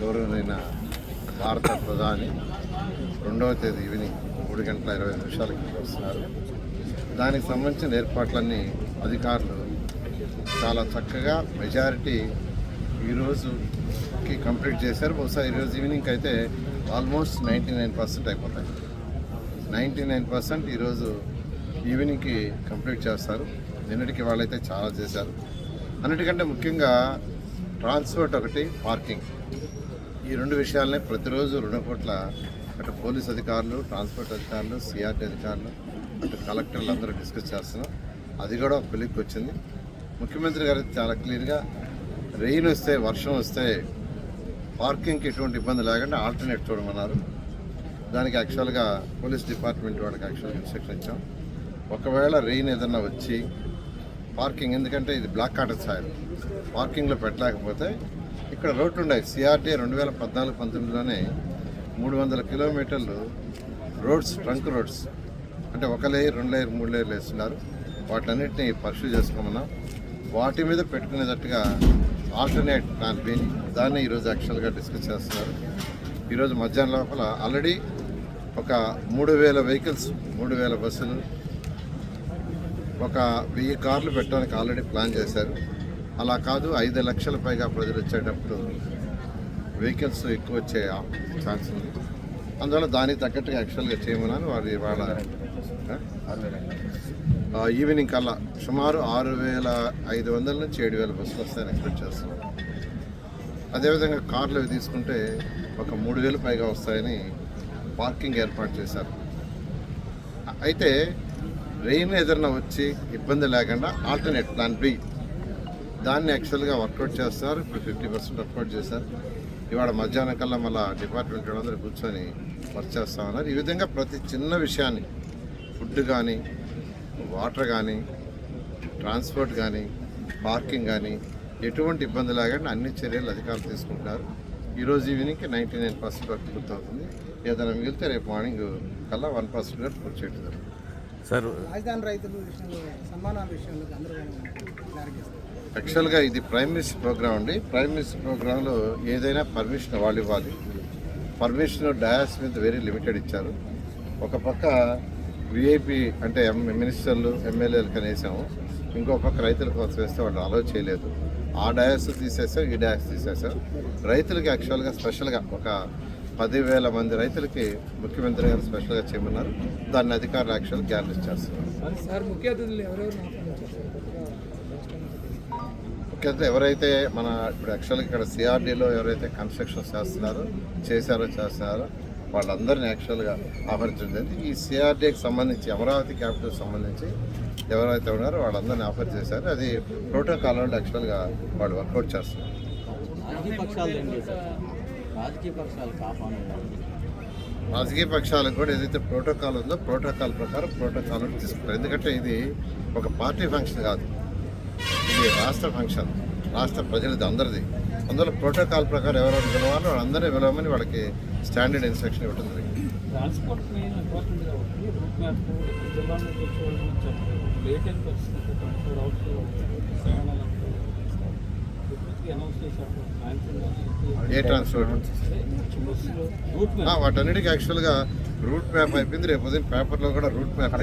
గౌరవమైన భారత ప్రధాని రెండవ తేదీ ఈవినింగ్ మూడు గంటల ఇరవై నిమిషాలకి వస్తున్నారు. దానికి సంబంధించిన ఏర్పాట్లన్నీ అధికారులు చాలా చక్కగా మెజారిటీ ఈరోజుకి కంప్లీట్ చేశారు. బహుశా ఈరోజు ఈవినింగ్ అయితే ఆల్మోస్ట్ నైంటీ నైన్ పర్సెంట్ అయిపోతాయి. నైంటీ నైన్ పర్సెంట్ ఈరోజు ఈవినింగ్కి కంప్లీట్ చేస్తారు. నిన్నటికి వాళ్ళైతే చాలా చేశారు. అన్నిటికంటే ముఖ్యంగా ట్రాన్స్పోర్ట్ ఒకటి పార్కింగ్. ఈ రెండు విషయాలనే ప్రతిరోజు రెండు పూట్ల అటు పోలీస్ అధికారులు ట్రాన్స్పోర్ట్ అధికారులు సిఆర్టీ అధికారులు అటు కలెక్టర్లు అందరూ డిస్కస్ చేస్తున్నాం. అది కూడా ఒక వచ్చింది ముఖ్యమంత్రి గారు చాలా క్లియర్గా రెయిన్ వస్తే వర్షం వస్తే పార్కింగ్కి ఎటువంటి ఇబ్బంది లేకుండా ఆల్టర్నేట్ చూడమన్నారు. దానికి యాక్చువల్గా పోలీస్ డిపార్ట్మెంట్ వాళ్ళకి యాక్చువల్గా ఇన్స్ట్రక్షన్ ఇచ్చాం. ఒకవేళ రెయిన్ ఏదన్నా వచ్చి పార్కింగ్ ఎందుకంటే ఇది బ్లాక్ కాటర్ సాయిల్ పార్కింగ్లో పెట్టలేకపోతే ఇక్కడ రోడ్లు ఉన్నాయి. సిఆర్టీ రెండు వేల పద్నాలుగు పంతొమ్మిదిలోనే మూడు వందల కిలోమీటర్లు రోడ్స్ ట్రంక్ రోడ్స్. అంటే ఒక లేయర్ రెండు లేయర్ మూడు లేయర్లు వేస్తున్నారు. వాటన్నిటిని పర్సూ చేసుకోమన్నాం. వాటి మీద పెట్టుకునేటట్టుగా ఆల్టర్నేట్ ప్లాన్ బి దాన్ని ఈరోజు యాక్చువల్గా డిస్కస్ చేస్తున్నారు. ఈరోజు మధ్యాహ్నం లోపల ఆల్రెడీ ఒక మూడు వేల వెహికల్స్ మూడు వేల బస్సులు ఒక వెయ్యి కార్లు పెట్టడానికి ఆల్రెడీ ప్లాన్ చేశారు. అలా కాదు ఐదు లక్షల పైగా ప్రజలు వచ్చేటప్పుడు వెహికల్స్ ఎక్కువ వచ్చే ఛాన్స్ ఉంది. అందువల్ల దానికి తగ్గట్టుగా యాక్చువల్గా చేయమన్నాను. వారు ఇవాళ ఈవినింగ్ కల్లా సుమారు ఆరు వేల ఐదు వందల నుంచి ఏడు వేల బస్సులు వస్తాయని ఎక్స్పెక్ట్ చేస్తున్నాం. అదేవిధంగా కార్లు అవి తీసుకుంటే ఒక మూడు వేలు పైగా వస్తాయని పార్కింగ్ ఏర్పాటు చేశారు. అయితే రెయిన్ ఏదైనా వచ్చి ఇబ్బంది లేకుండా ఆల్టర్నేట్ ప్లాన్ బి దాన్ని యాక్చువల్గా వర్కౌట్ చేస్తారు. ఇప్పుడు ఫిఫ్టీ పర్సెంట్ వర్కౌట్ చేశారు. ఇవాళ మధ్యాహ్నం కల్లా మళ్ళీ డిపార్ట్మెంట్ వాళ్ళందరూ కూర్చొని వర్క్ చేస్తా ఉన్నారు. ఈ విధంగా ప్రతి చిన్న విషయాన్ని ఫుడ్ కానీ వాటర్ కానీ ట్రాన్స్పోర్ట్ కానీ పార్కింగ్ కానీ ఎటువంటి ఇబ్బంది లేకుండా అన్ని చర్యలు అధికారులు తీసుకుంటున్నారు. ఈరోజు ఈవినింగ్కి నైంటీ నైన్ పర్సెంట్ వర్క్ పూర్తవుతుంది. ఏదైనా మిగిలితే రేపు మార్నింగ్ కల్లా వన్ పర్సెంట్ కూడా పూర్తి చేయడం జరుగుతుంది. సార్ రాజధాని రైతుల విషయంలో సన్మానాల విషయంలో ఇస్తారు. యాక్చువల్గా ఇది ప్రైమ్ మినిస్టర్ ప్రోగ్రామ్ అండి. ప్రైమ్ మినిస్టర్ ప్రోగ్రాంలో ఏదైనా పర్మిషన్ వాళ్ళు ఇవ్వాలి. పర్మిషన్ డయాస్ మీద వెరీ లిమిటెడ్ ఇచ్చారు. ఒక పక్క విఐపి అంటే ఎం మినిస్టర్లు ఎమ్మెల్యేలు కనేసాము ఇంకో పక్క రైతుల కోసం వేస్తే వాళ్ళు అలౌ చేయలేదు. ఆ డయాస్ తీసేసాం ఈ డయాస్ తీసేసాం రైతులకి యాక్చువల్గా స్పెషల్గా ఒక పదివేల మంది రైతులకి ముఖ్యమంత్రి గారు స్పెషల్గా చేయమన్నారు. దాన్ని అధికారులు యాక్చువల్ గ్యారెంటీ చేస్తున్నారు. ముఖ్యంగా ఎవరైతే మన ఇప్పుడు యాక్చువల్గా ఇక్కడ సిఆర్డీలో ఎవరైతే కన్స్ట్రక్షన్స్ చేస్తున్నారో చేశారో చేస్తున్నారో వాళ్ళందరినీ యాక్చువల్గా ఆఫరించడం జరిగింది. ఈ సిఆర్డీకి సంబంధించి అమరావతి క్యాపిటల్ సంబంధించి ఎవరైతే ఉన్నారో వాళ్ళందరినీ ఆఫర్ చేశారు. అది ప్రోటోకాల్ వాళ్ళు యాక్చువల్గా వాళ్ళు వర్కౌట్ చేస్తున్నారు. రాజకీయ పక్షాలకు కూడా ఏదైతే ప్రోటోకాల్ ఉందో ప్రోటోకాల్ ప్రకారం ప్రోటోకాల్ తీసుకుంటారు. ఎందుకంటే ఇది ఒక పార్టీ ఫంక్షన్ కాదు. ఇది రాష్ట్ర ఫంక్షన్ రాష్ట్ర ప్రజలది అందరిది అందులో ప్రోటోకాల్ ప్రకారం ఎవరెవరు పిలవాలో వాళ్ళందరినీ పిలవమని వాళ్ళకి స్టాండర్డ్ ఇన్స్ట్రక్షన్ ఇవ్వడం జరిగింది. ఏ ట్రాన్స్పోర్ట్? వాటన్నిటికీ యాక్చువల్గా రూట్ మ్యాప్ అయిపోయింది. రేపు ఉదయం పేపర్లో కూడా రూట్ మ్యాప్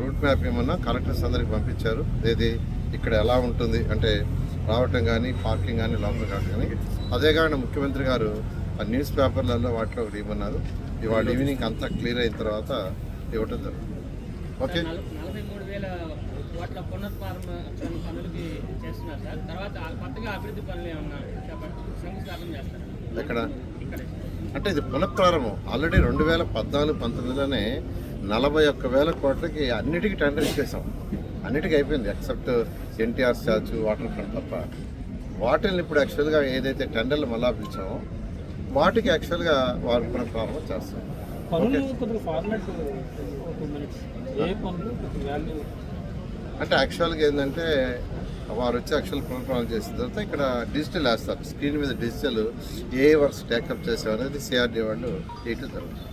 రూట్ మ్యాప్ ఏమన్నా కలెక్టర్స్ అందరికి పంపించారు. ఏది? ఇక్కడ ఎలా ఉంటుంది అంటే రావటం కానీ పార్కింగ్ కానీ లోపల కావటం కానీ అదే కాకుండా ముఖ్యమంత్రి గారు ఆ న్యూస్ పేపర్లలో వాటిలో ఒకటి ఇవ్వన్నారు ఇవాళ ఈవినింగ్ అంతా క్లియర్ అయిన తర్వాత ఇవ్వటం జరుగుతుంది. ఓకే? ఎక్కడ? ఇక్కడే. అంటే ఇది పునఃప్రారంభం. ఆల్రెడీ రెండు వేల పద్నాలుగు పంతొమ్మిదిలోనే నలభై ఒక్క వేల కోట్లకి అన్నిటికీ టెండర్ ఇచ్చేసాం. అన్నిటికీ అయిపోయింది except NTR statue water front తప్ప. వాటిని ఇప్పుడు యాక్చువల్గా ఏదైతే టెండర్లు మళ్ళా పిలిచామో వాటికి యాక్చువల్గా వారు పునఃప్రారంభం చేస్తాం అంటే యాక్చువల్గా ఏంటంటే వారు వచ్చి యాక్చువల్ పునఃప్రారంభం చేసిన తర్వాత ఇక్కడ డిజిటల్ వేస్తారు. స్క్రీన్ మీద డిజిటల్ ఏ వర్క్స్ టేకప్ చేసాం అనేది సిఆర్డీ వాళ్ళు చేయటం జరుగుతుంది